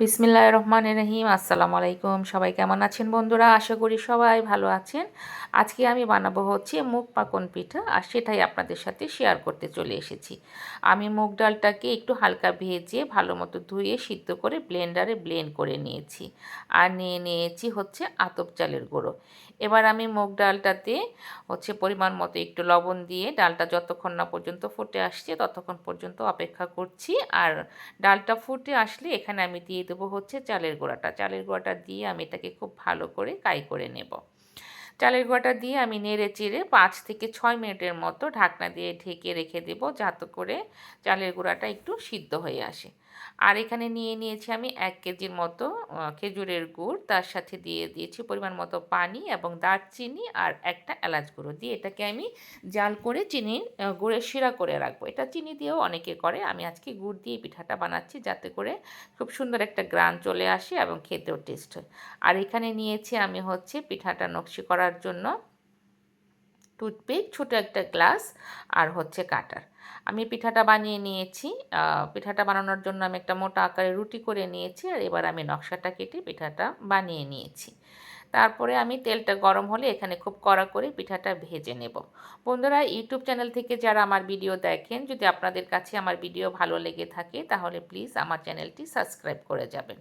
বিসমিল্লাহ রহমান রহিম আসসালামু আলাইকুম। সবাই কেমন আছেন বন্ধুরা? আশা করি সবাই ভালো আছেন। আজকে আমি বানাবো হচ্ছে মুগ পাকন পিঠা, আর সেটাই আপনাদের সাথে শেয়ার করতে চলে এসেছি। আমি মুগ ডালটাকে একটু হালকা ভেজে ভালো মতো ধুয়ে সিদ্ধ করে ব্লেন্ডারে ব্লেন্ড করে নিয়েছি। আর নিয়ে নিয়েছি হচ্ছে আতপ চালের গুঁড়ো। এবার আমি মুগ ডালটাতে হচ্ছে পরিমাণ মতো একটু লবণ দিয়ে ডালটা যতক্ষণ না পর্যন্ত ফুটে আসছে ততক্ষণ পর্যন্ত অপেক্ষা করছি। আর ডালটা ফুটে আসলে এখানে আমি দিয়ে দেবো হচ্ছে চালের গোড়াটা। চালের গোড়াটা দিয়ে আমি এটাকে খুব ভালো করে কাই করে নেব। চালের গোড়াটা দিয়ে আমি নেড়ে চেড়ে পাঁচ থেকে ছয় মিনিটের মতো ঢাকনা দিয়ে ঢেকে রেখে দেব যাতে করে চালের গোড়াটা একটু সিদ্ধ হয়ে আসে। আর এখানে নিয়ে নিয়েছি আমি এক কেজির মতো খেজুরের গুড়। তার সাথে দিয়ে দিয়েছি পরিমাণ মতো পানি এবং দারচিনি আর একটা এলাচ গুঁড়ো। দিয়ে এটাকে আমি জাল করে চিনি গুড়ের শিরা করে রাখব। এটা চিনি দিয়েও অনেকে করে। আমি আজকে গুড় দিয়ে পিঠাটা বানাচ্ছি যাতে করে খুব সুন্দর একটা গ্রান চলে আসে এবং খেতেও টেস্ট হয়। আর এখানে নিয়েছি আমি হচ্ছে পিঠাটা নকশি করার জন্য টুথপিক, ছোটো একটা গ্লাস আর হচ্ছে কাটার। আমি পিঠাটা বানিয়ে নিয়েছি। পিঠাটা বানানোর জন্য আমি একটা মোটা আকারে রুটি করে নিয়েছি আর এবার আমি নকশাটা কেটে পিঠাটা বানিয়ে নিয়েছি। তারপরে আমি তেলটা গরম হলে এখানে খুব কড়া করে পিঠাটা ভেজে নেব। বন্ধুরা, ইউটিউব চ্যানেল থেকে যারা আমার ভিডিও দেখেন, যদি আপনাদের কাছে আমার ভিডিও ভালো লেগে থাকে, তাহলে প্লিজ আমার চ্যানেলটি সাবস্ক্রাইব করে যাবেন।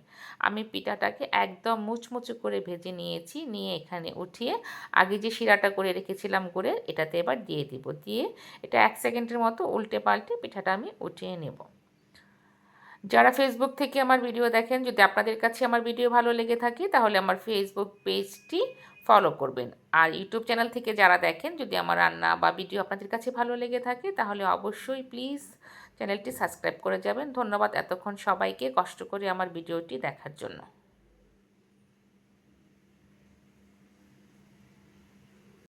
আমি পিঠাটাকে একদম মুচমুচু করে ভেজে নিয়েছি, নিয়ে এখানে উঠিয়ে আগে যে শিরাটা করে রেখেছিলাম গুড়ের, এটাতে এবার দিয়ে দিব। দিয়ে এটা এক সেকেন্ডের মতো উল্টে পাল্টে পিঠাটা আমি উঠিয়ে নেব। যারা ফেসবুক থেকে আমার ভিডিও দেখেন, যদি আপনাদের কাছে আমার ভিডিও ভালো লেগে থাকে, তাহলে আমার ফেসবুক পেজটি ফলো করবেন। আর ইউটিউব চ্যানেল থেকে যারা দেখেন, যদি আমার রান্না বা ভিডিও আপনাদের কাছে ভালো লেগে থাকে, তাহলে অবশ্যই প্লিজ চ্যানেলটি সাবস্ক্রাইব করে যাবেন। ধন্যবাদ এতক্ষণ সবাইকে কষ্ট করে আমার ভিডিওটি দেখার জন্য।